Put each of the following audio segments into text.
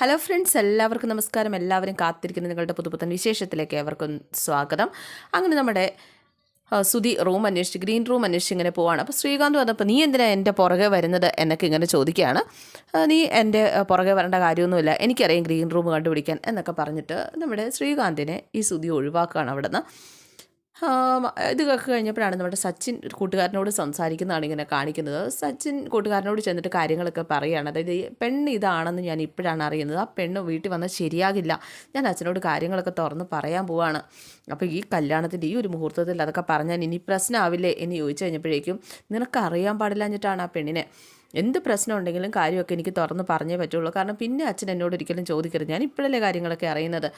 Hello friends എല്ലാവർക്കും നമസ്കാരം. എല്ലാവരും കാത്തിരിക്കുന്ന. നിങ്ങളുടെ പുതുപുത്തൻ വിശേഷത്തിലേക്ക് ഏവർക്കും സ്വാഗതം. അങ്ങനെ നമ്മുടെ സുധി റൂം അന്വേഷിച്ച് ഗ്രീൻ റൂം അന്വേഷിച്ച് ഇങ്ങനെ പോവാണ്. അപ്പോൾ ശ്രീകാന്ത് വന്നപ്പോൾ നീ എന്തിനാണ് എന്റെ പുറകെ വരുന്നത്? എന്നൊക്കെ ഇങ്ങനെ ചോദിക്കുകയാണ്. നീ എന്റെ പുറകെ വരേണ്ട കാര്യമൊന്നുമില്ല. എനിക്കറിയാം ഗ്രീൻ റൂം കണ്ടുപിടിക്കാൻ എന്നൊക്കെ പറഞ്ഞിട്ട് നമ്മുടെ ശ്രീകാന്തിനെ ഈ സുധി ഒഴിവാക്കുകയാണ് അവിടെ നിന്ന് ഇത് കേൾക്ക് കഴിഞ്ഞപ്പോഴാണ് നമ്മുടെ സച്ചിൻ കൂട്ടുകാരനോട് സംസാരിക്കുന്നതാണ് ഇങ്ങനെ കാണിക്കുന്നത്. സച്ചിൻ കൂട്ടുകാരനോട് ചെന്നിട്ട് കാര്യങ്ങളൊക്കെ പറയുകയാണ്. അതായത് പെണ്ണ് ഇതാണെന്ന് ഞാൻ ഇപ്പോഴാണ് അറിയുന്നത്. ആ പെണ്ണ് വീട്ടിൽ വന്നാൽ ശരിയാകില്ല. ഞാൻ അച്ഛനോട് കാര്യങ്ങളൊക്കെ തുറന്ന് പറയാൻ പോവാണ്. അപ്പോൾ ഈ കല്യാണത്തിന്റെ ഈ ഒരു മുഹൂർത്തത്തിൽ അതൊക്കെ പറഞ്ഞാൽ ഇനി പ്രശ്നമാവില്ലേ എന്ന് ചോദിച്ചു കഴിഞ്ഞപ്പോഴേക്കും നിനക്ക് അറിയാൻ പാടില്ലാഞ്ഞിട്ടാണ് ആ പെണ്ണിനെ. എന്ത് പ്രശ്നം ഉണ്ടെങ്കിലും കാര്യമൊക്കെ എനിക്ക് തുറന്ന് പറഞ്ഞേ പറ്റുള്ളൂ. കാരണം പിന്നെ അച്ഛൻ എന്നോട് ഒരിക്കലും ചോദിക്കരുത്. ഞാൻ ഇപ്പോഴല്ലേ കാര്യങ്ങളൊക്കെ അറിയുന്നത്.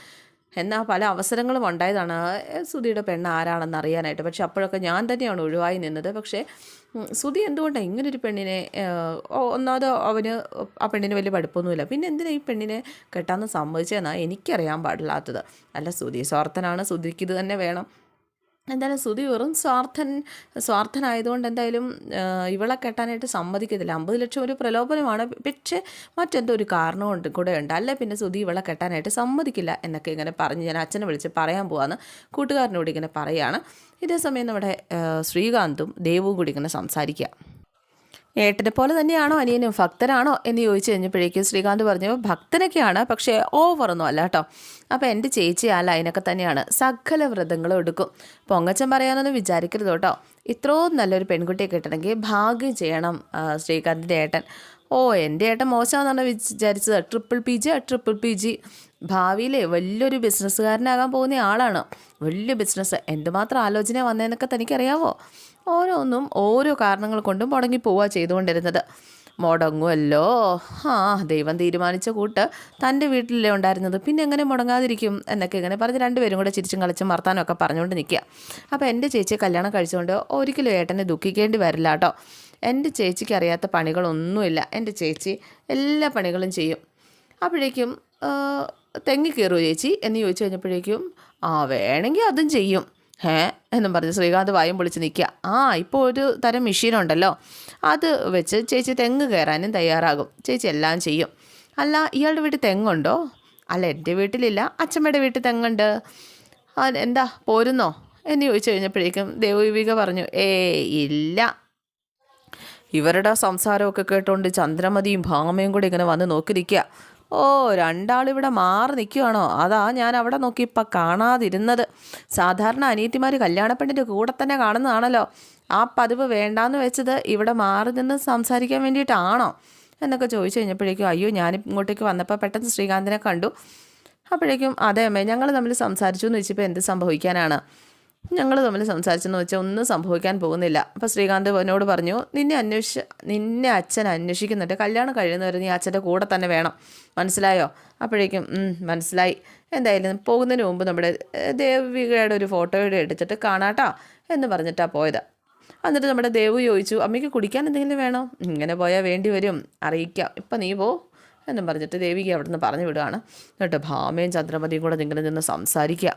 എന്നാൽ പല അവസരങ്ങളും ഉണ്ടായതാണ്. സുധിയുടെ പെണ്ണ് ആരാണെന്ന് അറിയാനായിട്ട്. പക്ഷെ അപ്പോഴൊക്കെ ഞാൻ തന്നെയാണ് ഒഴിവായി നിന്നത്. പക്ഷേ സുധി എന്തുകൊണ്ടാണ് ഇങ്ങനൊരു പെണ്ണിനെ ഒന്നാമത് അവന് ആ പെണ്ണിന് വലിയ പഠിപ്പൊന്നുമില്ല. പിന്നെ എന്തിനാ ഈ പെണ്ണിനെ കെട്ടാന്ന് സമ്മതിച്ചതെന്നാണ് എനിക്കറിയാൻ പാടില്ലാത്തത്. അല്ല സുധി സ്വാർത്ഥനാണ്. സുധിക്ക് ഇത് തന്നെ വേണം. എന്തായാലും സുധി വെറും സ്വാർത്ഥൻ സ്വാർത്ഥനായതുകൊണ്ട് എന്തായാലും ഇവളെ കെട്ടാനായിട്ട് സമ്മതിക്കത്തില്ല. അമ്പത് ലക്ഷം ഒരു പ്രലോഭനമാണ്. പക്ഷേ മറ്റെന്തോ ഒരു കാരണം കൊണ്ട് കൂടെ ഉണ്ട്. അല്ലെ പിന്നെ സുധി ഇവളെ കെട്ടാനായിട്ട് സമ്മതിക്കില്ല എന്നൊക്കെ ഇങ്ങനെ പറഞ്ഞ് ഞാൻ അച്ഛനെ വിളിച്ച് പറയാൻ പോവാന്ന് കൂട്ടുകാരനോട് ഇങ്ങനെ പറയുകയാണ് ഇതേസമയം നമ്മുടെ ശ്രീകാന്തും ദേവും കൂടി ഇങ്ങനെ സംസാരിക്കുക ഏട്ടനെ പോലെ തന്നെയാണോ അനിയനും? ഭക്തനാണോ? എന്ന് ചോദിച്ചു കഴിഞ്ഞപ്പോഴേക്കും ശ്രീകാന്ത് പറഞ്ഞു ഭക്തനൊക്കെയാണ് പക്ഷേ ഓവറൊന്നും അല്ല കേട്ടോ. അപ്പോൾ എന്റെ ചേച്ചി ആ ലൈനൊക്കെ തന്നെയാണ്. സകല വ്രതങ്ങളും എടുക്കും. പൊങ്ങച്ചൻ പറയാനൊന്നും വിചാരിക്കരുത് കേട്ടോ. ഇത്രയും നല്ലൊരു പെൺകുട്ടിയെ കിട്ടണമെങ്കിൽ ഭാഗ്യം ചെയ്യണം ശ്രീകാന്തിന്റെ ഏട്ടൻ. ഓ എന്റെ ഏട്ടൻ മോശമാണെന്നാണ് വിചാരിച്ചത്. Triple P G triple P G. ഭാവിയിലെ വലിയൊരു ബിസിനസ്സുകാരനാകാൻ പോകുന്ന ആളാണ്. വലിയ ബിസിനസ് എന്തുമാത്രം ആലോചന വന്നതെന്നൊക്കെ തനിക്കറിയാവോ? ഓരോന്നും ഓരോ കാരണങ്ങൾ കൊണ്ടും മുടങ്ങി പോവുക ചെയ്തുകൊണ്ടിരുന്നത്. മുടങ്ങുമല്ലോ ആ ദൈവം തീരുമാനിച്ച കൂട്ട് തന്റെ വീട്ടിലല്ലേ ഉണ്ടായിരുന്നത്. പിന്നെ എങ്ങനെ മുടങ്ങാതിരിക്കും? എന്നൊക്കെ ഇങ്ങനെ പറഞ്ഞ് രണ്ടുപേരും കൂടെ ചിരിച്ചും കളിച്ചും വർത്താനം ഒക്കെ പറഞ്ഞുകൊണ്ട് നിൽക്കുക. അപ്പോൾ എന്റെ ചേച്ചിയെ കല്യാണം കഴിച്ചുകൊണ്ട് ഒരിക്കലും ഏട്ടനെ ദുഃഖിക്കേണ്ടി വരില്ല കേട്ടോ. എന്റെ ചേച്ചിക്ക് അറിയാത്ത പണികളൊന്നുമില്ല. എന്റെ ചേച്ചി എല്ലാ പണികളും ചെയ്യും. അപ്പോഴേക്കും തെങ്ങി കയറുമോ ചേച്ചി? എന്ന് ചോദിച്ചു കഴിഞ്ഞപ്പോഴേക്കും ആ വേണമെങ്കിൽ അതും ചെയ്യും. ഏ എന്നും പറഞ്ഞ് ശ്രീകാന്ത് വായും പൊളിച്ച് നിൽക്കുക. ആ ഇപ്പോൾ ഒരു തരം മെഷീനുണ്ടല്ലോ അത് വെച്ച് ചേച്ചി തെങ്ങ് കയറാനും തയ്യാറാകും. ചേച്ചി എല്ലാം ചെയ്യും. അല്ല ഇയാളുടെ വീട്ടിൽ തെങ്ങുണ്ടോ? അല്ല എന്റെ വീട്ടിലില്ല. അച്ഛമ്മയുടെ വീട്ടിൽ തെങ്ങുണ്ട്. എന്താ പോരുന്നോ? എന്ന് ചോദിച്ചു കഴിഞ്ഞപ്പോഴേക്കും ദേവവിക പറഞ്ഞു ഏ ഇല്ല. ഇവരുടെ സംസാരമൊക്കെ കേട്ടുകൊണ്ട് ചന്ദ്രമതിയും ഭാമയും കൂടി ഇങ്ങനെ വന്ന് നോക്കി നിൽക്കുക. ഓ രണ്ടാളിവിടെ മാറി നിൽക്കുകയാണോ അതാ ഞാൻ അവിടെ നോക്കി ഇപ്പം കാണാതിരുന്നത്. സാധാരണ അനിയത്തിമാർ കല്യാണപ്പെണ്ണിന്റെ കൂടെ തന്നെ കാണുന്നതാണല്ലോ. ആ പതിവ് വേണ്ടാന്ന് വെച്ചത് ഇവിടെ മാറി നിന്ന് സംസാരിക്കാൻ വേണ്ടിയിട്ടാണോ? എന്നൊക്കെ ചോദിച്ചു കഴിഞ്ഞപ്പോഴേക്കും അയ്യോ ഞാൻ ഇങ്ങോട്ടേക്ക് വന്നപ്പോൾ പെട്ടെന്ന് ശ്രീകാന്തിനെ കണ്ടു. അപ്പോഴേക്കും അതേ അമ്മേ ഞങ്ങൾ തമ്മിൽ സംസാരിച്ചു എന്ന് വെച്ചപ്പോൾ എന്ത് സംഭവിക്കാനാണ്? ഞങ്ങൾ തമ്മിൽ സംസാരിച്ചെന്ന് വെച്ചാൽ ഒന്നും സംഭവിക്കാൻ പോകുന്നില്ല. അപ്പോൾ ശ്രീകാന്ത് എന്നോട് പറഞ്ഞു നിന്നെ അന്വേഷിച്ച് നിന്നെ അച്ഛൻ അന്വേഷിക്കുന്നുണ്ട്. കല്യാണം കഴിയുന്നവരെ നീ അച്ഛന്റെ കൂടെ തന്നെ വേണം. മനസ്സിലായോ? അപ്പോഴേക്കും മനസ്സിലായി. എന്തായാലും പോകുന്നതിന് മുമ്പ് നമ്മുടെ ദേവികയുടെ ഒരു ഫോട്ടോയുടെ എടുത്തിട്ട് കാണാട്ടാ എന്ന് പറഞ്ഞിട്ടാണ് പോയത്. എന്നിട്ട് നമ്മുടെ ദേവു ചോദിച്ചു അമ്മയ്ക്ക് കുടിക്കാൻ എന്തെങ്കിലും വേണോ? ഇങ്ങനെ പോയാൽ വേണ്ടി വരും. അറിയിക്കാം. ഇപ്പം നീ പോ. എന്നും പറഞ്ഞിട്ട് ദേവിക അവിടുന്ന് പറഞ്ഞു വിടുകയാണ്. എന്നിട്ട് ഭാമയും ചന്ദ്രമതിയും കൂടെ ഇങ്ങനെ നിന്ന് സംസാരിക്കുക.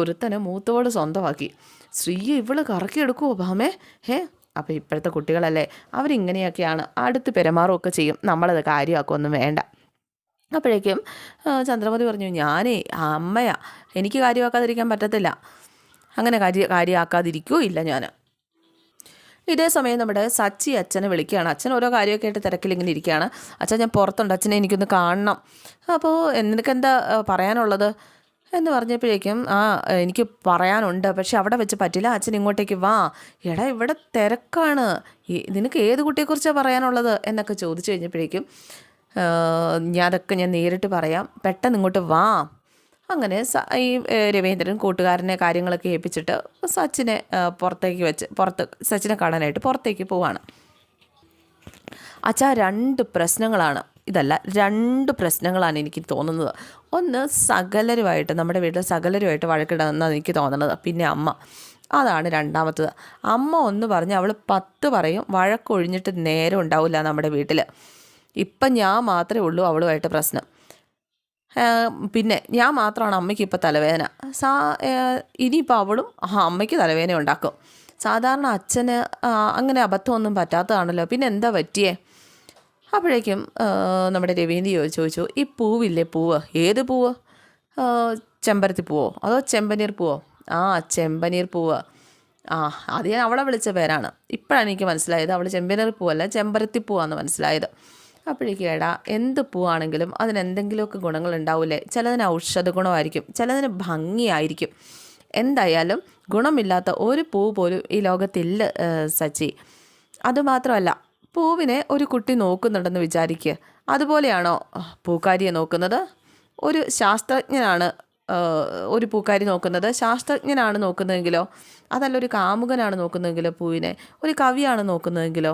ഒരുത്തനെ മൂത്തോട് സ്വന്തമാക്കി. സ്ത്രീയെ ഇവൾ കറക്കിയെടുക്കുമോ ഭാമേ? ഹേ അപ്പോൾ ഇപ്പോഴത്തെ കുട്ടികളല്ലേ അവരിങ്ങനെയൊക്കെയാണ്. അടുത്ത് പെരുമാറുമൊക്കെ ചെയ്യും. നമ്മളത് കാര്യമാക്കുമൊന്നും വേണ്ട. അപ്പോഴേക്കും ചന്ദ്രമതി പറഞ്ഞു ഞാനേ അമ്മയാ. എനിക്ക് കാര്യമാക്കാതിരിക്കാൻ പറ്റത്തില്ല. അങ്ങനെ കാര്യ കാര്യമാക്കാതിരിക്കുകയോ ഇല്ല ഞാൻ ഇതേ സമയം നമ്മുടെ സച്ചി അച്ഛനെ വിളിക്കുകയാണ്. അച്ഛൻ ഓരോ കാര്യമൊക്കെ ആയിട്ട് തിരക്കിലിങ്ങനെ ഇരിക്കുകയാണ്. അച്ഛൻ ഞാൻ പുറത്തുണ്ട്. അച്ഛനെ എനിക്കൊന്ന് കാണണം. അപ്പോൾ നിനക്ക് എന്താ പറയാനുള്ളത്? എന്ന് പറഞ്ഞപ്പോഴേക്കും ആ എനിക്ക് പറയാനുണ്ട്. പക്ഷെ അവിടെ വെച്ച് പറ്റില്ല. അച്ഛൻ ഇങ്ങോട്ടേക്ക് വാ. എടാ ഇവിടെ തിരക്കാണ്. നിനക്ക് ഏത് കുട്ടിയെക്കുറിച്ചാണ് പറയാനുള്ളത്? എന്നൊക്കെ ചോദിച്ചു കഴിഞ്ഞപ്പോഴേക്കും ഞാൻ അതൊക്കെ ഞാൻ നേരിട്ട് പറയാം. പെട്ടെന്ന് ഇങ്ങോട്ട് വാ. അങ്ങനെ സ- ഈ രവീന്ദ്രൻ കൂട്ടുകാരനെ കാര്യങ്ങളൊക്കെ ഏൽപ്പിച്ചിട്ട് സച്ചിനെ പുറത്തേക്ക് വെച്ച് പുറത്ത് സച്ചിനെ കാണാനായിട്ട് പുറത്തേക്ക് പോവാണ്. അച്ഛാ രണ്ട് പ്രശ്നങ്ങളാണ്. ഇതല്ല രണ്ട് പ്രശ്നങ്ങളാണ് എനിക്ക് തോന്നുന്നത്. ഒന്ന് സകലരുമായിട്ട് നമ്മുടെ വീട്ടിൽ സകലരുമായിട്ട് വഴക്കിടുന്നതാണ് എനിക്ക് തോന്നുന്നത് പിന്നെ അമ്മ. അതാണ് രണ്ടാമത്തത്. അമ്മ ഒന്ന് പറഞ്ഞ് അവൾ പത്ത് പറയും വഴക്കൊഴിഞ്ഞിട്ട് നേരം ഉണ്ടാവില്ല നമ്മുടെ വീട്ടിൽ ഇപ്പം ഞാൻ മാത്രമേ ഉള്ളൂ അവളുമായിട്ട് പ്രശ്നം. പിന്നെ ഞാൻ മാത്രമാണ് അമ്മയ്ക്ക് ഇപ്പോൾ തലവേദന. സാ ഇനിയിപ്പോൾ അവളും ആ അമ്മയ്ക്ക് തലവേദന ഉണ്ടാക്കും. സാധാരണ അച്ഛന് അങ്ങനെ അബദ്ധമൊന്നും പറ്റാത്തതാണല്ലോ. പിന്നെ എന്താ പറ്റിയേ? അപ്പോഴേക്കും നമ്മുടെ രവീന്ദ്ര ചോദിച്ചു ചോദിച്ചു ഈ പൂവില്ലേ പൂവ്? ഏത് പൂവ്? ചെമ്പരത്തി പൂവോ? അതോ ചെമ്പനീർ പൂവോ? ആ ചെമ്പനീർ പൂവ്. ആ അത് ഞാൻ അവളെ വിളിച്ച പേരാണ്. ഇപ്പോഴാണ് എനിക്ക് മനസ്സിലായത്. അവൾ ചെമ്പനീർ പൂവല്ല ചെമ്പരത്തി പൂവാന്ന് മനസ്സിലായത്. അപ്പോഴേക്കും എടാ എന്ത് പൂവാണെങ്കിലും അതിന് എന്തെങ്കിലുമൊക്കെ ഗുണങ്ങൾ ഉണ്ടാവില്ലേ ചിലതിന് ഔഷധ ഗുണമായിരിക്കും ചിലതിന് ഭംഗിയായിരിക്കും. എന്തായാലും ഗുണമില്ലാത്ത ഒരു പൂ പോലും ഈ ലോകത്തില്ല സച്ചി. അതുമാത്രമല്ല പൂവിനെ ഒരു കുട്ടി നോക്കുന്നുണ്ടെന്ന് വിചാരിക്കുക അതുപോലെയാണോ പൂക്കാരിയെ നോക്കുന്നത്? ഒരു ശാസ്ത്രജ്ഞനാണ് ഒരു പൂക്കാരി നോക്കുന്നത്. ശാസ്ത്രജ്ഞനാണ് നോക്കുന്നതെങ്കിലോ? അതല്ല ഒരു കാമുകനാണ് നോക്കുന്നതെങ്കിലോ പൂവിനെ? ഒരു കവിയാണ് നോക്കുന്നതെങ്കിലോ?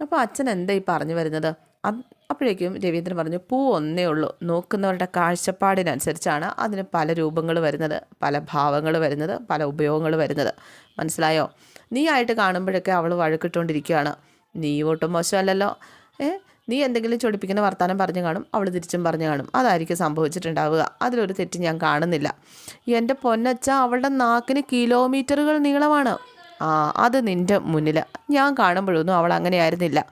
അപ്പോൾ അച്ഛൻ എന്താ ഈ പറഞ്ഞു വരുന്നത്? അപ്പോഴേക്കും രവീന്ദ്രൻ പറഞ്ഞു പൂ ഒന്നേ ഉള്ളൂ. നോക്കുന്നവരുടെ കാഴ്ചപ്പാടിനനുസരിച്ചാണ് അതിന് പല രൂപങ്ങൾ വരുന്നത് പല ഭാവങ്ങൾ വരുന്നത് പല ഉപയോഗങ്ങൾ വരുന്നത്. മനസ്സിലായോ? നീ ആയിട്ട് കാണുമ്പോഴൊക്കെ അവൾ വഴക്കിട്ടുകൊണ്ടിരിക്കുകയാണ് നീ ഒട്ടും മോശമല്ലല്ലോ. ഏ? നീ എന്തെങ്കിലും ചൊടിപ്പിക്കുന്ന വർത്തമാനം പറഞ്ഞു കാണും അവൾ തിരിച്ചും പറഞ്ഞു കാണും. അതായിരിക്കും സംഭവിച്ചിട്ടുണ്ടാവുക. അതിലൊരു തെറ്റ് ഞാൻ കാണുന്നില്ല. എന്റെ പൊന്നച്ച അവളുടെ നാക്കിന് കിലോമീറ്ററുകൾ നീളമാണ്. ആ അത് നിന്റെ മുന്നിൽ ഞാൻ കാണുമ്പോഴൊന്നും അവൾ അങ്ങനെ ആയിരുന്നില്ല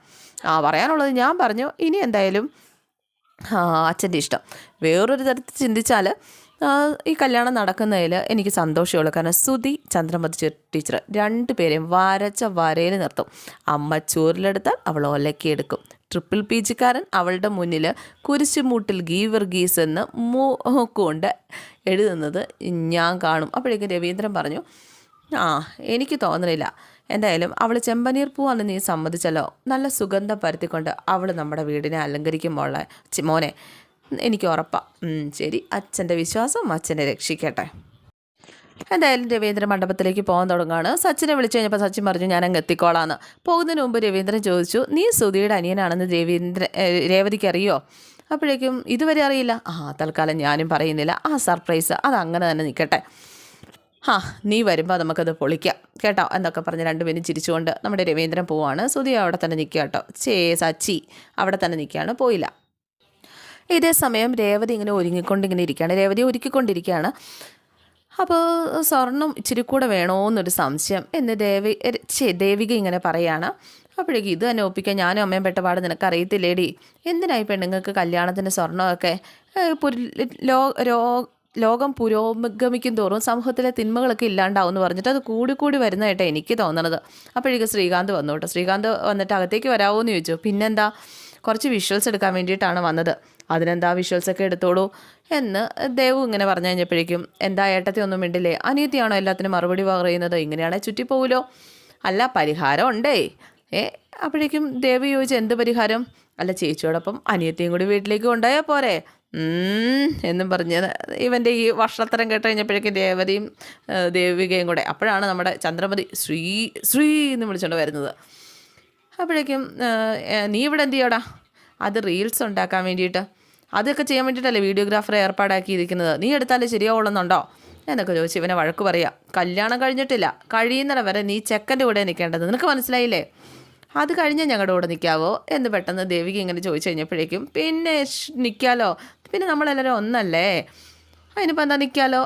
ആ പറയാനുള്ളത് ഞാൻ പറഞ്ഞു ഇനി എന്തായാലും അച്ഛന്റെ ഇഷ്ടം. വേറൊരു തരത്തിൽ ചിന്തിച്ചാൽ ഈ കല്യാണം നടക്കുന്നതിൽ എനിക്ക് സന്തോഷമുള്ളൂ. കാരണം സുധി ചന്ദ്രമതി ടീച്ചർ രണ്ട് പേരെയും വരച്ച വരയിൽ നിർത്തും. അമ്മ ചോറിലെടുത്താൽ അവൾ ഒലക്കിയെടുക്കും. ട്രിപ്പിൾ പി ജിക്കാരൻ അവളുടെ മുന്നിൽ കുരിശുമൂട്ടിൽ ഗീവർ ഗീസ് എന്ന് മൂക്കുകൊണ്ട് എഴുതുന്നത് ഞാൻ കാണും. അപ്പോഴേക്കും രവീന്ദ്രൻ പറഞ്ഞു ആ എനിക്ക് തോന്നുന്നില്ല എന്തായാലും അവൾ ചെമ്പനീർ പൂവാന്ന് നീ സമ്മതിച്ചല്ലോ. നല്ല സുഗന്ധം പരത്തിക്കൊണ്ട് അവൾ നമ്മുടെ വീടിനെ അലങ്കരിക്കും മോനെ എനിക്ക് ഉറപ്പാണ് ശരി. അച്ഛന്റെ വിശ്വാസം അച്ഛനെ രക്ഷിക്കട്ടെ. എന്തായാലും രവീന്ദ്രൻ മണ്ഡപത്തിലേക്ക് പോകാൻ തുടങ്ങുകയാണ്. സച്ചിനെ വിളിച്ചു കഴിഞ്ഞപ്പോൾ സച്ചിൻ പറഞ്ഞു ഞാൻ അങ്ങ് എത്തിക്കോളാന്ന്. പോകുന്നതിന് മുമ്പ് രവീന്ദ്രൻ ചോദിച്ചു നീ സുധിയുടെ അനിയനാണെന്ന് രവീന്ദ്ര രേവതിക്ക് അറിയോ? അപ്പോഴേക്കും ഇതുവരെ അറിയില്ല. ആ തൽക്കാലം ഞാനും പറയുന്നില്ല. ആ സർപ്രൈസ് അത് അങ്ങനെ തന്നെ നിൽക്കട്ടെ ആ നീ വരുമ്പോൾ നമുക്കത് പൊളിക്കാം. കേട്ടോ? എന്നൊക്കെ പറഞ്ഞ് രണ്ടുപേരും ചിരിച്ചുകൊണ്ട് നമ്മുടെ രവീന്ദ്രൻ പോവാണ്. സുധി അവിടെ തന്നെ നിൽക്കുക കേട്ടോ. ചേ സച്ചി അവിടെ തന്നെ നിൽക്കുകയാണ്. പോയില്ല. ഇതേ സമയം രേവതി ഇങ്ങനെ ഒരുങ്ങിക്കൊണ്ടിങ്ങനെ ഇരിക്കുകയാണ്. രേവതി ഒരുക്കിക്കൊണ്ടിരിക്കുകയാണ്. അപ്പോൾ സ്വർണം ഇച്ചിരി കൂടെ വേണോന്നൊരു സംശയം. എന്ന് ദേവി ചേ ദേവിക ഇങ്ങനെ പറയാണ്. അപ്പോഴേക്കും ഇത് തന്നെ ഒപ്പിക്കാൻ ഞാനും അമ്മയും പെട്ടപാട് നിനക്ക് അറിയത്തില്ലേടി എന്തിനായി പെണ്ണുങ്ങൾക്ക് കല്യാണത്തിന് സ്വർണമൊക്കെ? ലോ ലോകം പുരോഗമിക്കും തോറും സമൂഹത്തിലെ തിന്മകളൊക്കെ ഇല്ലാണ്ടാവും എന്ന് പറഞ്ഞിട്ട് അത് കൂടി കൂടി വരുന്നതായിട്ടാണ് എനിക്ക് തോന്നണത്. അപ്പോഴേക്കും ശ്രീകാന്ത് വന്നു കേട്ടോ. ശ്രീകാന്ത് വന്നിട്ട് അകത്തേക്ക് വരാമോ എന്ന് ചോദിച്ചു. പിന്നെന്താ? കുറച്ച് വിഷ്വൽസ് എടുക്കാൻ വേണ്ടിയിട്ടാണ് വന്നത്. അതിനെന്താ വിഷ്വൽസ് ഒക്കെ എടുത്തോളൂ എന്ന് ദേവു ഇങ്ങനെ പറഞ്ഞു കഴിഞ്ഞപ്പോഴേക്കും എന്താ ഏട്ടത്തി ഒന്നും മിണ്ടില്ലേ? അനിയത്തിയാണോ എല്ലാത്തിനും മറുപടി പറയുന്നത് ഇങ്ങനെയാണെങ്കിൽ ചുറ്റിപ്പോവുമല്ലോ അല്ല പരിഹാരം ഉണ്ടേ. ഏ അപ്പോഴേക്കും ദേവി ചോദിച്ചു എന്ത് പരിഹാരം? അല്ല ചേച്ചിയോടൊപ്പം അനിയത്തിയും കൂടി വീട്ടിലേക്ക് കൊണ്ടുപോയാൽ പോരെ. എന്നും പറഞ്ഞ്. ഇവന്റെ ഈ വർഷത്തരം കേട്ട് കഴിഞ്ഞപ്പോഴേക്കും രേവതിയും ദേവികയും കൂടെ അപ്പോഴാണ് നമ്മുടെ ചന്ദ്രമതി ശ്രീ ശ്രീ എന്ന് വിളിച്ചുകൊണ്ട് വരുന്നത്. അപ്പോഴേക്കും നീ ഇവിടെ എന്ത് ചെയ്യടാ? അത് റീൽസ് ഉണ്ടാക്കാൻ വേണ്ടിയിട്ട്. അതൊക്കെ ചെയ്യാൻ വേണ്ടിയിട്ടല്ലേ വീഡിയോഗ്രാഫറെ ഏർപ്പാടാക്കിയിരിക്കുന്നത്? നീ എടുത്താലേ ശരിയാവുള്ളെന്നുണ്ടോ? എന്നൊക്കെ ചോദിച്ചു ഇവനെ വഴക്ക് പറയാം. കല്യാണം കഴിഞ്ഞിട്ടില്ല. കഴിയുന്നിടം വരെ നീ ചെക്കന്റെ കൂടെ നിൽക്കേണ്ടത്. നിനക്ക് മനസ്സിലായില്ലേ? അത് കഴിഞ്ഞാൽ ഞങ്ങളുടെ കൂടെ നിൽക്കാവോ? എന്ന് പെട്ടെന്ന് ദേവിക ഇങ്ങനെ ചോദിച്ചു കഴിഞ്ഞപ്പോഴേക്കും പിന്നെ നിൽക്കാലോ. പിന്നെ നമ്മളെല്ലാവരും ഒന്നല്ലേ? അതിനിപ്പോൾ എന്താ നിൽക്കാമല്ലോ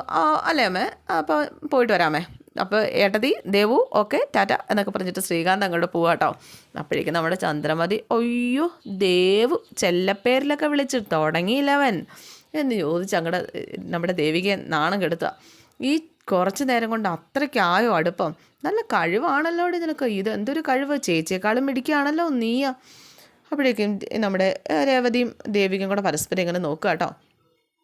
അല്ലേ അമ്മേ? അപ്പോൾ പോയിട്ട് വരാമേ. അപ്പോൾ ഏട്ടതി ദേവു ഓക്കെ ടാറ്റ എന്നൊക്കെ പറഞ്ഞിട്ട് ശ്രീകാന്ത് അങ്ങോട്ട് പോവാട്ടോ അപ്പോഴേക്കും നമ്മുടെ ചന്ദ്രമതി അയ്യോ ദേവു ചെല്ലപ്പേരിലൊക്കെ വിളിച്ച് തുടങ്ങിയില്ലവൻ എന്ന് ചോദിച്ച് അങ്ങടെ നമ്മുടെ ദേവികയെ നാണം കെടുത്തുക ഈ കുറച്ച് നേരം കൊണ്ട് അത്രയ്ക്കായോ അടുപ്പം. നല്ല കഴിവാണല്ലോ ഇതിനൊക്കെ ഇത് എന്തൊരു കഴിവ്? ചേച്ചിയെക്കാളും മിടിക്കുകയാണല്ലോ നീയാ. അപ്പോഴേക്കും നമ്മുടെ രേവതിയും ദേവികയും കൂടെ പരസ്പരം ഇങ്ങനെ നോക്കുക കേട്ടോ.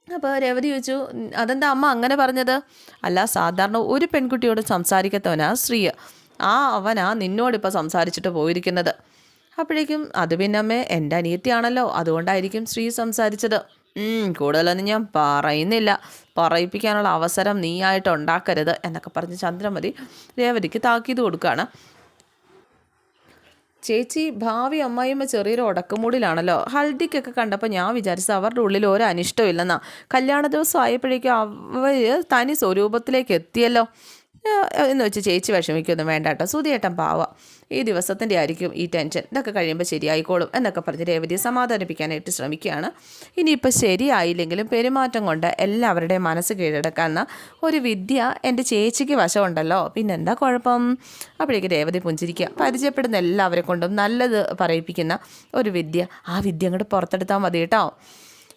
അപ്പോൾ രേവതി ചോദിച്ചു അതെന്താ അമ്മ അങ്ങനെ പറഞ്ഞത്? അല്ല സാധാരണ ഒരു പെൺകുട്ടിയോട് സംസാരിക്കത്തവനാ ശ്രീ ആ അവനാ നിന്നോടിപ്പോൾ സംസാരിച്ചിട്ട് പോയിരിക്കുന്നത്. അപ്പോഴേക്കും അത് പിന്നെ അമ്മേ എന്റെ അനിയത്തിയാണല്ലോ. അതുകൊണ്ടായിരിക്കും സ്ത്രീ സംസാരിച്ചത്. കൂടുതലൊന്നും ഞാൻ പറയുന്നില്ല. പറയിപ്പിക്കാനുള്ള അവസരം നീയായിട്ട് ഉണ്ടാക്കരുത് എന്നൊക്കെ പറഞ്ഞ് ചന്ദ്രമതി രേവതിക്ക് താക്കീത് കൊടുക്കുകയാണ്. ചേച്ചി ഭാവി അമ്മായിയമ്മ ചെറിയൊരു ഉടക്കമൂടിലാണല്ലോ ഹൽദിക്കൊക്കെ കണ്ടപ്പോൾ ഞാൻ വിചാരിച്ചു അവരുടെ ഉള്ളിൽ ഒരു അനിഷ്ടമില്ലെന്നാ. കല്യാണ ദിവസം ആയപ്പോഴേക്കും അവർ തനി സ്വരൂപത്തിലേക്ക് എത്തിയല്ലോ. എന്ന് വെച്ച് ചേച്ചി വിഷമിക്കൊന്നും വേണ്ട കേട്ടോ സുധിയേട്ടൻ പാവ. ഈ ദിവസത്തിന്റെ ആയിരിക്കും ഈ ടെൻഷൻ. ഇതൊക്കെ കഴിയുമ്പോൾ ശരിയായിക്കോളും എന്നൊക്കെ പറഞ്ഞ് രേവതിയെ സമാധാനിപ്പിക്കാനായിട്ട് ശ്രമിക്കുകയാണ്. ഇനിയിപ്പോൾ ശരിയായില്ലെങ്കിലും പെരുമാറ്റം കൊണ്ട് എല്ലാവരുടെയും മനസ്സ് കീഴടക്കാവുന്ന ഒരു വിദ്യ എന്റെ ചേച്ചിക്ക് വശമുണ്ടല്ലോ. പിന്നെന്താ കുഴപ്പം? അപ്പോഴേക്ക് രേവതി പുഞ്ചിരിക്കുക. പരിചയപ്പെടുന്ന എല്ലാവരെ കൊണ്ടും നല്ലത് പറയിപ്പിക്കുന്ന ഒരു വിദ്യ. ആ വിദ്യ അങ്ങോട്ട് പുറത്തെടുത്താൽ മതി കേട്ടോ.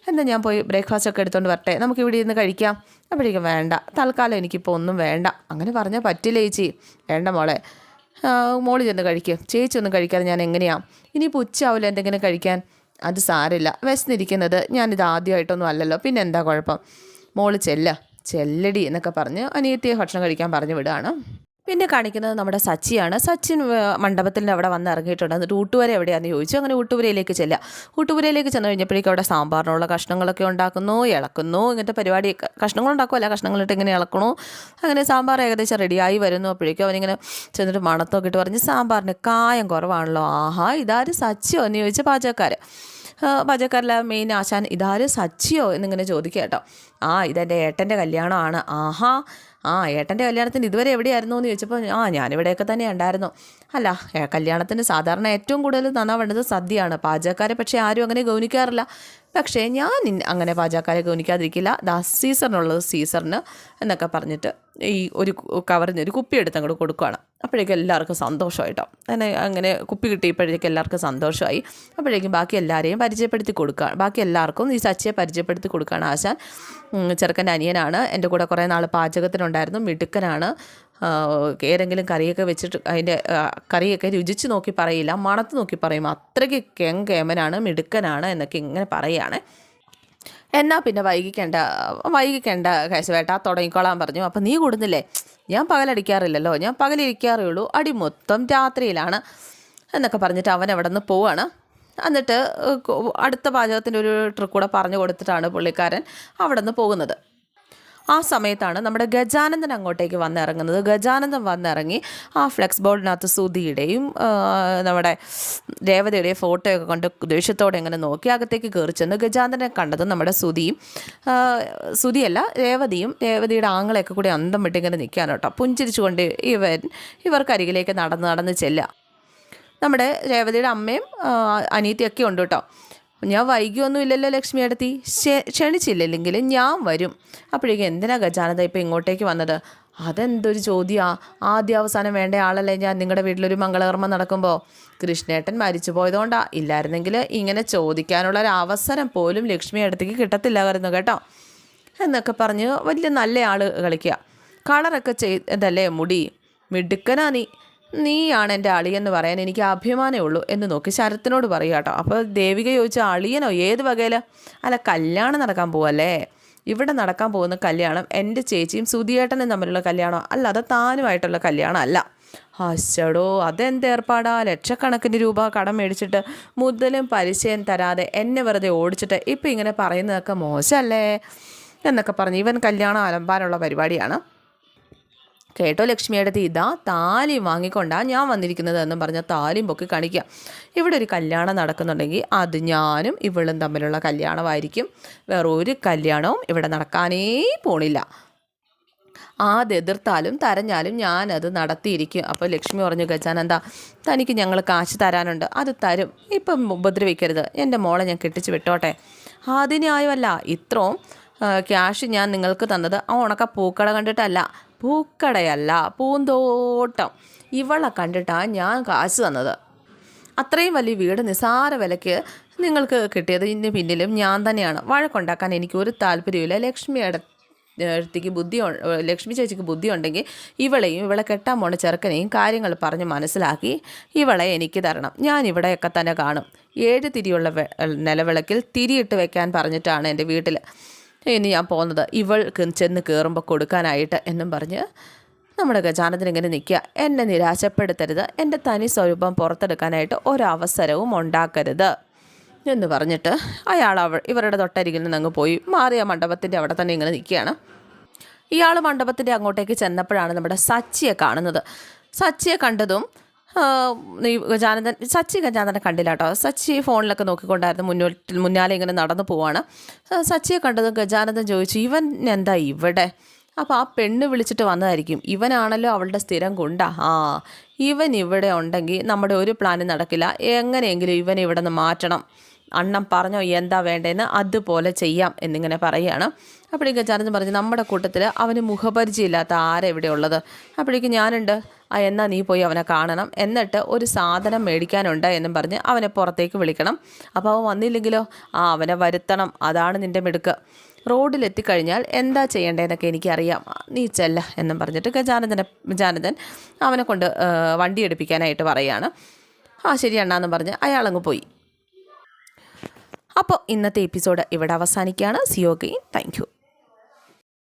എന്നാൽ ഞാൻ പോയി ബ്രേക്ക്ഫാസ്റ്റ് ഒക്കെ എടുത്തുകൊണ്ട് വരട്ടെ. നമുക്ക് ഇവിടെ ഇരുന്ന് കഴിക്കാം. അപ്പോഴേക്കും വേണ്ട. തൽക്കാലം എനിക്കിപ്പോൾ ഒന്നും വേണ്ട. അങ്ങനെ പറഞ്ഞാൽ പറ്റില്ല ചേച്ചി. വേണ്ട മോളി. മോൾ ചെന്ന് കഴിക്കും. ചേച്ചി ഒന്നും കഴിക്കാതെ ഞാൻ എങ്ങനെയാണ് ഇനിയിപ്പോൾ ഉച്ചയാവില്ല എന്തെങ്കിലും കഴിക്കാൻ? അത് സാരില്ല വിശന്നിരിക്കുന്നത് ഞാനിത് ആദ്യമായിട്ടൊന്നും അല്ലല്ലോ. പിന്നെ എന്താ കുഴപ്പം? മോൾ ചെല്ല. ചെല്ലടി എന്നൊക്കെ പറഞ്ഞ് അനിയത്തിയെ ഭക്ഷണം കഴിക്കാൻ പറഞ്ഞു വിടുകയാണ്. പിന്നെ കാണിക്കുന്നത് നമ്മുടെ സച്ചിയാണ്. സച്ചിൻ മണ്ഡപത്തിൽ അവിടെ വന്ന് ഇറങ്ങിയിട്ടുണ്ട്. എന്നിട്ട് ഊട്ടുവര എവിടെയാണെന്ന് ചോദിച്ചു. അങ്ങനെ ഊട്ടുപുരയിലേക്ക് ചെല്ലുക. ഊട്ടുപുരയിലേക്ക് ചെന്ന് കഴിഞ്ഞപ്പോഴേക്കും അവിടെ സാമ്പാറിനുള്ള കഷ്ണങ്ങളൊക്കെ ഉണ്ടാക്കുന്നു ഇളക്കുന്നു. ഇങ്ങനത്തെ പരിപാടി കഷ്ണങ്ങൾ ഉണ്ടാക്കുമല്ല കഷ്ണങ്ങളിട്ട് ഇങ്ങനെ ഇളക്കണു? അങ്ങനെ സാമ്പാർ ഏകദേശം റെഡിയായി വരുന്നു. അപ്പോഴേക്കും അവനിങ്ങനെ ചെന്നിട്ട് മണത്തൊക്കെ ഇട്ട് പറഞ്ഞ് സാമ്പാറിന് കായം കുറവാണല്ലോ. ആഹാ ഇതാര് സച്ചിയോ? എന്ന് ചോദിച്ച പാചകക്കാർ പാചകക്കാരിലെ മെയിൻ ആശാൻ ഇതാര് സച്ചിയോ? എന്നിങ്ങനെ ചോദിക്കുക കേട്ടോ. ആ ഇതെന്റെ ഏട്ടന്റെ കല്യാണമാണ്. ആഹാ ആ ഏട്ടന്റെ കല്യാണത്തിന് ഇതുവരെ എവിടെയായിരുന്നു എന്ന് ചോദിച്ചപ്പോൾ ആ ഞാനിവിടെയൊക്കെ തന്നെ ഉണ്ടായിരുന്നു. അല്ല കല്യാണത്തിന് സാധാരണ ഏറ്റവും കൂടുതൽ നന്നാവേണ്ടത് സദ്യയാണ്. പാചകക്കാരെ പക്ഷേ ആരും അങ്ങനെ ഗൗനിക്കാറില്ല. പക്ഷേ ഞാൻ അങ്ങനെ പാചകക്കാരെ ഗൗനിക്കാതിരിക്കില്ല. ദാ സീസറിനുള്ളത് സീസറിന് എന്നൊക്കെ പറഞ്ഞിട്ട് ഈ ഒരു കവറിന് ഒരു കുപ്പി എടുത്ത് അങ്ങോട്ട് കൊടുക്കുകയാണ് അപ്പോഴേക്കും എല്ലാവർക്കും സന്തോഷമായിട്ടോ. അങ്ങനെ അങ്ങനെ കുപ്പി കിട്ടിയപ്പോഴേക്കും എല്ലാവർക്കും സന്തോഷമായി. അപ്പോഴേക്കും ബാക്കി എല്ലാവരെയും പരിചയപ്പെടുത്തി കൊടുക്കുക ബാക്കി എല്ലാവർക്കും ഈ സച്ചിയെ പരിചയപ്പെടുത്തി കൊടുക്കുകയാണ് ആശാൻ. ചെറുക്കന്റെ അനിയനാണ്. എന്റെ കൂടെ കുറേ നാൾ പാചകത്തിനുണ്ടായിരുന്നു. മിടുക്കനാണ്. ഏതെങ്കിലും കറിയൊക്കെ വെച്ചിട്ട് അതിന്റെ കറിയൊക്കെ രുചിച്ച് നോക്കി പറയില്ല. മണത്ത് നോക്കി പറയും. അത്രയ്ക്ക് കെങ്കേമനാണ് മിടുക്കനാണ് എന്നൊക്കെ ഇങ്ങനെ പറയുകയാണ് എന്നാൽ പിന്നെ വൈകിക്കേണ്ട വൈകിക്കേണ്ട കേശവേട്ട തുടങ്ങിക്കോളാൻ പറഞ്ഞു. അപ്പം നീ കൂടുന്നില്ലേ? ഞാൻ പകലടിക്കാറില്ലല്ലോ. ഞാൻ പകലിരിക്കാറേ ഉള്ളൂ അടി മൊത്തം രാത്രിയിലാണ് എന്നൊക്കെ പറഞ്ഞിട്ട് അവൻ അവിടെ നിന്ന് പോവാണ്. എന്നിട്ട് അടുത്ത പാചകത്തിന്റെ ഒരു ട്രിക്ക് കൂടെ പറഞ്ഞു കൊടുത്തിട്ടാണ് പുള്ളിക്കാരൻ അവിടെ നിന്ന് പോകുന്നത്. ആ സമയത്താണ് നമ്മുടെ ഗജാനന്ദൻ അങ്ങോട്ടേക്ക് വന്നിറങ്ങുന്നത്. ഗജാനന്ദൻ വന്നിറങ്ങി ആ ഫ്ലെക്സ് ബോർഡിനകത്ത് സുധിയുടെയും നമ്മുടെ രേവതയുടെയും ഫോട്ടോയൊക്കെ കൊണ്ട് ദേഷ്യത്തോടെ ഇങ്ങനെ നോക്കി അകത്തേക്ക് കയറി ചെന്ന് ഗജാനന്ദനെ കണ്ടത് നമ്മുടെ സുധിയും സുധിയല്ല രേവതിയും രേവതിയുടെ ആങ്ങളെയൊക്കെ കൂടി അന്തം വിട്ടിങ്ങനെ നിൽക്കാൻ കേട്ടോ. പുഞ്ചിരിച്ചുകൊണ്ട് ഇവൻ ഇവർക്കരികിലേക്ക് നടന്ന് നടന്ന് ചെല്ലുക. നമ്മുടെ രേവതിയുടെ അമ്മയും അനീതിയൊക്കെ ഉണ്ട് കേട്ടോ. ഞാൻ വൈകിയൊന്നും ഇല്ലല്ലോ ലക്ഷ്മി അടുത്തി ക്ഷണിച്ചില്ലെങ്കിൽ ഞാൻ വരും. അപ്പോഴേക്കും എന്തിനാ ഗജാനത ഇപ്പം ഇങ്ങോട്ടേക്ക് വന്നത്? അതെന്തൊരു ചോദ്യമാ ആദ്യ അവസാനം വേണ്ട ആളല്ലേ ഞാൻ നിങ്ങളുടെ വീട്ടിലൊരു മംഗളകർമ്മം നടക്കുമ്പോൾ കൃഷ്ണേട്ടൻ മരിച്ചു പോയതുകൊണ്ടാ. ഇല്ലായിരുന്നെങ്കിൽ ഇങ്ങനെ ചോദിക്കാനുള്ള ഒരു അവസരം പോലും ലക്ഷ്മി അടുത്തേക്ക് കിട്ടത്തില്ലായിരുന്നു കേട്ടോ. എന്നൊക്കെ പറഞ്ഞ് വലിയ നല്ല ആൾ കളിക്കുക കളറൊക്കെ ചെയ്തല്ലേ മുടി? മിടുക്കനാ നീ. നീയാണ് എന്റെ അളിയെന്ന് പറയാൻ എനിക്ക് അഭിമാനമേ ഉള്ളൂ എന്ന് നോക്കി ശരത്തിനോട് പറയുക കേട്ടോ. അപ്പോൾ ദേവിക ചോദിച്ച അളിയനോ ഏത് വകയില അല്ല കല്യാണം നടക്കാൻ പോവല്ലേ? ഇവിടെ നടക്കാൻ പോകുന്ന കല്യാണം എന്റെ ചേച്ചിയും സുധിയേട്ടനും തമ്മിലുള്ള കല്യാണം? അല്ലാതെ താനുമായിട്ടുള്ള കല്യാണം അല്ല അശ്ശടോ അതെന്ത് ഏർപ്പാടാ? ലക്ഷക്കണക്കിന് രൂപ കടം മേടിച്ചിട്ട് മുതലും പലിശയും തരാതെ എന്നെ വെറുതെ ഓടിച്ചിട്ട് ഇപ്പം ഇങ്ങനെ പറയുന്നതൊക്കെ മോശമല്ലേ? എന്നൊക്കെ പറഞ്ഞ് ഇവൻ കല്യാണം അലമ്പാനുള്ള പരിപാടിയാണ്. കേട്ടോ ലക്ഷ്മിയുടെ ഇതാ താലി വാങ്ങിക്കൊണ്ടാണ് ഞാൻ വന്നിരിക്കുന്നത് എന്ന് പറഞ്ഞ താലിയും പൊക്കി കാണിക്കുക ഇവിടെ ഒരു കല്യാണം നടക്കുന്നുണ്ടെങ്കിൽ അത് ഞാനും ഇവളും തമ്മിലുള്ള കല്യാണമായിരിക്കും. വേറെ ഒരു കല്യാണവും ഇവിടെ നടക്കാനേ പോണില്ല. അത് എതിർത്താലും തരഞ്ഞാലും ഞാനത് നടത്തിയിരിക്കും. അപ്പോൾ ലക്ഷ്മി പറഞ്ഞു ഗജാനന്ദ തനിക്ക് ഞങ്ങൾ കാശ് തരാനുണ്ട്. അത് തരും. ഇപ്പം ഉപദ്രവിക്കരുത്. എന്റെ മോളെ ഞാൻ കെട്ടിച്ച് വിട്ടോട്ടെ. അതിന്യായമല്ല ഇത്രയും ക്യാഷ് ഞാൻ നിങ്ങൾക്ക് തന്നത്. ആ ഉണക്ക പൂക്കട കണ്ടിട്ടല്ല. പൂക്കടയല്ല പൂന്തോട്ടം. ഇവളെ കണ്ടിട്ടാണ് ഞാൻ കാശ് തന്നത്. അത്രയും വലിയ വീട് നിസാര വിലയ്ക്ക് നിങ്ങൾക്ക് കിട്ടിയത് ഇതിന് പിന്നിലും ഞാൻ തന്നെയാണ്. വഴക്കുണ്ടാക്കാൻ എനിക്ക് ഒരു താല്പര്യമില്ല ലക്ഷ്മിയുടെ അടുത്തേക്ക് ബുദ്ധി ലക്ഷ്മി ചേച്ചിക്ക് ബുദ്ധി ഉണ്ടെങ്കിൽ ഇവളെയും ഇവളെ കെട്ടാൻ പോണ ചെറുക്കനെയും കാര്യങ്ങൾ പറഞ്ഞ് മനസ്സിലാക്കി ഇവളെ എനിക്ക് തരണം. ഞാൻ ഇവിടെയൊക്കെ തന്നെ കാണും. ഏഴ് തിരിയുള്ള നിലവിളക്കിൽ തിരിയിട്ട് വെക്കാൻ പറഞ്ഞിട്ടാണ് എന്റെ വീട്ടിൽ ഇനി ഞാൻ പോകുന്നത് ഇവൾ ചെന്ന് കയറുമ്പോൾ കൊടുക്കാനായിട്ട് എന്നും പറഞ്ഞ് നമ്മുടെ ഗജാനന്ദൻ ഇങ്ങനെ നിൽക്കുക. എന്നെ നിരാശപ്പെടുത്തരുത്. എന്റെ തനി സ്വരൂപം പുറത്തെടുക്കാനായിട്ട് ഒരവസരവും ഉണ്ടാക്കരുത് എന്ന് പറഞ്ഞിട്ട് അയാൾ അവൾ ഇവരുടെ തൊട്ടരികിൽ നിന്ന് അങ്ങ് പോയി. മാറിയ മണ്ഡപത്തിന്റെ അവിടെ തന്നെ ഇങ്ങനെ നിൽക്കുകയാണ്. ഇയാൾ മണ്ഡപത്തിന്റെ അങ്ങോട്ടേക്ക് ചെന്നപ്പോഴാണ് നമ്മുടെ സച്ചിയെ കാണുന്നത്. സച്ചിയെ കണ്ടതും ഗജാനന്ദൻ സച്ചി ഗജാനന്ദനെ കണ്ടില്ല കേട്ടോ. സച്ചി ഫോണിലൊക്കെ നോക്കിക്കൊണ്ടായിരുന്നു മുന്നോട്ട് മുന്നാലെ ഇങ്ങനെ നടന്നു പോവാണ്. സച്ചിയെ കണ്ടത് ഗജാനന്ദൻ ചോദിച്ചു ഇവൻ എന്താ ഇവിടെ? അപ്പോൾ ആ പെണ്ണ് വിളിച്ചിട്ട് വന്നതായിരിക്കും. ഇവനാണല്ലോ അവളുടെ സ്ഥിരം കൊണ്ട ആ ഇവൻ ഇവിടെ ഉണ്ടെങ്കിൽ നമ്മുടെ ഒരു പ്ലാനും നടക്കില്ല. എങ്ങനെയെങ്കിലും ഇവനെ ഇവിടെ നിന്ന് മാറ്റണം. അണ്ണം പറഞ്ഞോ എന്താ വേണ്ടതെന്ന് അതുപോലെ ചെയ്യാം എന്നിങ്ങനെ പറയുകയാണ്. അപ്പോഴേക്കും ഗജാനന്ദൻ പറഞ്ഞു നമ്മുടെ കൂട്ടത്തിൽ അവന് മുഖപരിചയമില്ലാത്ത ആരെ ഇവിടെ ഉള്ളത്? അപ്പോഴേക്കും ഞാനുണ്ട്. എന്നാൽ നീ പോയി അവനെ കാണണം. എന്നിട്ട് ഒരു സാധനം മേടിക്കാനുണ്ട് എന്നും പറഞ്ഞ് അവനെ പുറത്തേക്ക് വിളിക്കണം. അപ്പോൾ അവൻ വന്നില്ലെങ്കിലോ? ആ അവനെ വരുത്തണം. അതാണ് നിന്റെ മിടുക്ക്. റോഡിലെത്തിക്കഴിഞ്ഞാൽ എന്താ ചെയ്യേണ്ടതെന്നൊക്കെ എനിക്കറിയാം. നീ ചെല്ല എന്നും പറഞ്ഞിട്ട് ഗജാനന്ദനെ ഗജാനന്ദൻ അവനെ കൊണ്ട് വണ്ടി എടുപ്പിക്കാനായിട്ട് പറയുകയാണ് ആ ശരി അണ്ണാന്നും പറഞ്ഞ് അയാളങ്ങ് പോയി. അപ്പോൾ ഇന്നത്തെ എപ്പിസോഡ് ഇവിടെ അവസാനിക്കുകയാണ്. സിയോഗയും താങ്ക് യു